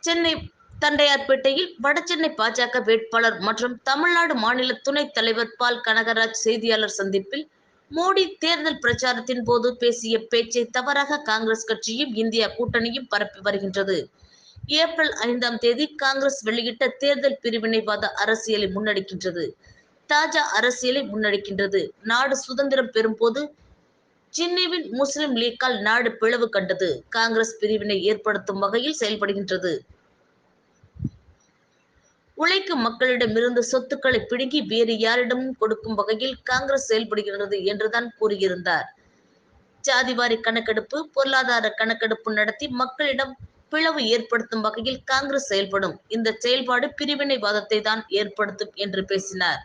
சென்னை தண்டையார்பேட்டையில் வடசென்னை பாஜக வேட்பாளர் மற்றும் தமிழ்நாடு மாநில துணைத் தலைவர் பால் கனகராஜ் செய்தியாளர் சந்திப்பில் மோடி தேர்தல் பிரச்சாரத்தின் போது பேசிய பேச்சை தவறாக காங்கிரஸ் கட்சியும் இந்தியா கூட்டணியும் பரப்பி வருகின்றது. ஏப்ரல் ஐந்தாம் தேதி காங்கிரஸ் வெளியிட்ட தேர்தல் பிரிவினைவாத அரசியலை முன்னெடுக்கின்றது. தாஜா அரசியலை முன்னெடுக்கின்றது. நாடு சுதந்திரம் பெறும்போது சின்னிவின் முஸ்லிம் லீக்கால் நாடு பிளவு கண்டது. காங்கிரஸ் பிரிவினை ஏற்படுத்தும் வகையில் செயல்படுகின்றது. உழைக்கும் மக்களிடமிருந்து சொத்துக்களை பிடுங்கி வேறு யாரிடமும் கொடுக்கும் வகையில் காங்கிரஸ் செயல்படுகிறது என்றுதான் கூறியிருந்தார். ஜாதிவாரி கணக்கெடுப்பு பொருளாதார கணக்கெடுப்பு நடத்தி மக்களிடம் பிளவு ஏற்படுத்தும் வகையில் காங்கிரஸ் செயல்படும். இந்த செயல்பாடு பிரிவினைவாதத்தை தான் ஏற்படுத்தும் என்று பேசினார்.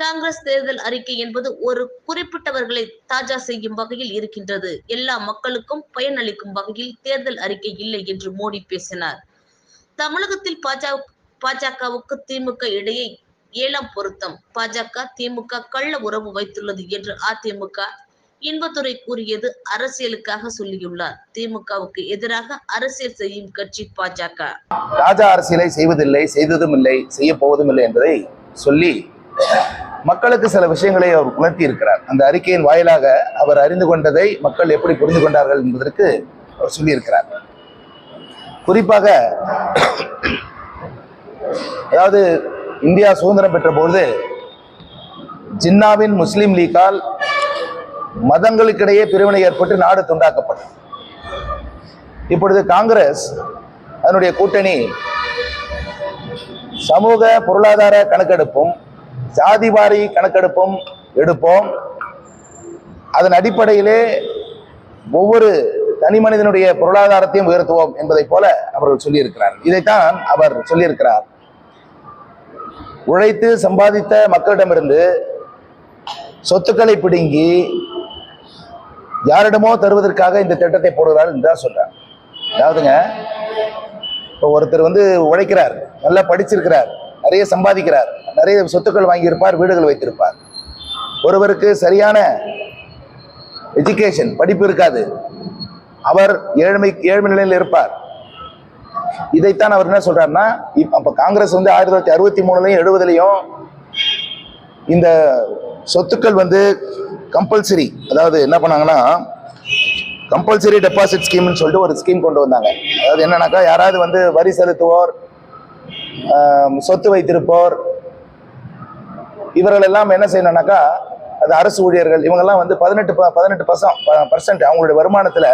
காங்கிரஸ் தேர்தல் அறிக்கை என்பது ஒரு குறிப்பிட்டவர்களை தாஜா செய்யும் வகையில் இருக்கின்றது. எல்லா மக்களுக்கும் பயனளிக்கும் வகையில் தேர்தல் அறிக்கை இல்லை என்று மோடி பேசினார். தமிழகத்தில் பாஜக பாஜகவுக்கு திமுக இடையே ஏழாம் பொருத்தம். பாஜக திமுக கள்ள உறவு வைத்துள்ளது என்று அதிமுக இன்பத்துறை கூறியது அரசியலுக்காக சொல்லியுள்ளார். திமுகவுக்கு எதிராக அரசியல் செய்யும் கட்சி பாஜக. ராஜா அரசியலை செய்வதில்லை செய்ததும் இல்லை செய்ய போவதும் இல்லை என்பதை சொல்லி மக்களுக்கு சில விஷயங்களை அவர் உணர்த்தி இருக்கிறார் அந்த அறிக்கையின் வாயிலாக அவர் அறிந்து கொண்டதை மக்கள் எப்படி புரிந்து கொண்டார்கள் என்பதற்கு அவர் சொல்லியிருக்கிறார். குறிப்பாக அதாவது இந்தியா சுதந்திரம் பெற்ற பொழுது ஜின்னாவின் முஸ்லீம் லீக்கால் மதங்களுக்கிடையே பிரிவினை ஏற்பட்டு நாடு துண்டாக்கப்பட்டது. இப்பொழுது காங்கிரஸ் அதனுடைய கூட்டணி சமூக பொருளாதார கணக்கெடுப்பும் ஜாதிவாரி கணக்கெடுப்பும் எடுப்போம். அதன் அடிப்படையிலே ஒவ்வொரு தனி மனிதனுடைய பொருளாதாரத்தையும் உயர்த்துவோம் என்பதைப் போல அவர்கள் சொல்லியிருக்கிறார். இதைத்தான் அவர் சொல்லியிருக்கிறார். உழைத்து சம்பாதித்த மக்களிடமிருந்து சொத்துக்களை பிடுங்கி யாரிடமோ தருவதற்காக இந்த திட்டத்தை போடுகிறார் என்று சொல்றார். அதாவதுங்க இப்போ ஒருத்தர் வந்து உழைக்கிறார் நல்லா படிச்சிருக்கிறார். நிறைய சம்பாதிக்கிறார். நிறைய சொத்துக்கள் வாங்கியிருப்பார் வீடுகள் வைத்திருப்பார். ஒருவருக்கு சரியான எஜுகேஷன் படிப்பு இருக்காது. அவர் ஏழ்மை ஏழ்மை நிலையில் இருப்பார். இதைத்தான் அவர் என்ன சொல்றாருன்னா அப்ப காங்கிரஸ் வந்து ஆயிரத்தி தொள்ளாயிரத்தி அறுபத்தி மூணுலையும் எழுபதுலையும் இந்த சொத்துக்கள் வந்து கம்பல்சரி அதாவது என்ன பண்ணாங்கன்னா கம்பல்சரி டெபாசிட் ஸ்கீம்னு சொல்லிட்டு ஒரு ஸ்கீம் கொண்டு வந்தாங்க. அதாவது என்னன்னாக்கா யாராவது வந்து வரி செலுத்துவோர் சொத்து வைத்திருப்போர். இவர்கள் எல்லாம் என்ன செய்யணும்னாக்கா அது அரசு ஊழியர்கள் இவங்கெல்லாம் வந்து பதினெட்டு பதினெட்டு பர்சன்ட் அவங்களுடைய வருமானத்தில்